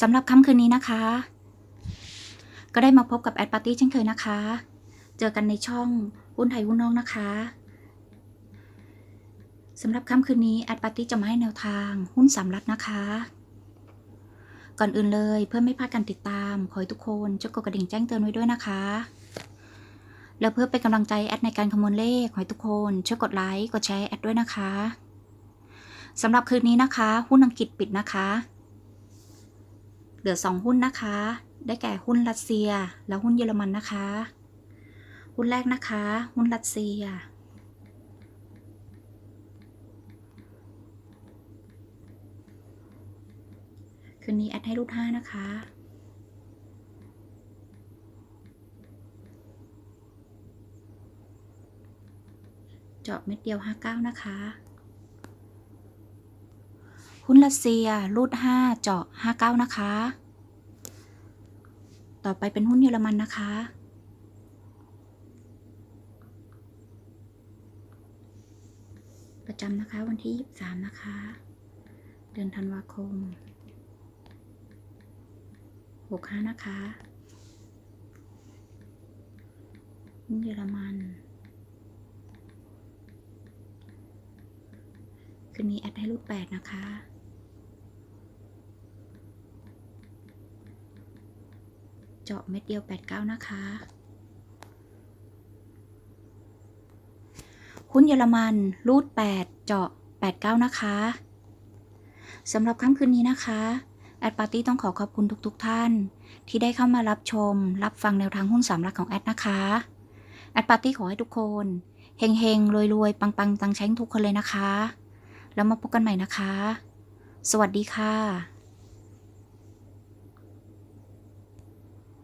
สำหรับค่ำคืนนี้นะคะ ก็ได้มาพบกับแอดปาร์ตี้เช่นเคยนะคะ เจอกันในช่องหุ้นไทยหุ้นนอกนะคะสำหรับค่ำคืนนี้แอดปาร์ตี้จะมาให้แนวทางหุ้นสามรัฐนะคะ ก่อนอื่นเลยเพื่อไม่พลาดการติดตาม ขอให้ทุกคนช่วยกดกระดิ่งแจ้งเตือนไว้ด้วยนะคะ แล้วเพื่อเป็นกำลังใจแอดในการคำนวณเลขขอให้ทุกคนช่วยกดไลค์กดแชร์แอดด้วยนะคะสำหรับคืนนี้นะคะ หุ้นอังกฤษปิดนะคะ เหลือ 2 หุ้นนะคะ ได้แก่หุ้นรัสเซีย และหุ้นเยอรมันนะคะ หุ้นแรกนะคะ หุ้นรัสเซีย คืนนี้แอดให้รูดห้านะคะเจาะเม็ดเดียว 59 นะคะ หุ้นรัสเซียรูด5เจาะ59 นะคะ ต่อไปเป็นหุ้นเยอรมันนะคะ ประจำนะคะวันที่ 23 นะคะ เดือนธันวาคม 65 นะคะหุ้นเยอรมันคืนนี้แอดให้รูดแปดนะคะ เจาะเม็ดเดียว 89 นะคะ หุ้นเยอรมันรูด 8 เจาะ 89 นะคะสำหรับค่ำคืนนี้นะคะแอดปาร์ตี้ต้องขอขอบคุณทุกๆทท่าน ที่ได้เข้ามารับชม รับฟังแนวทางหุ้นสามลักของแอดนะคะแอดปาร์ตี้ขอให้ทุกคนเฮงๆรวยๆ ปังๆ ตังแช้งทุกคนเลยนะคะ แล้วมาพบกันใหม่นะคะ สวัสดีค่ะ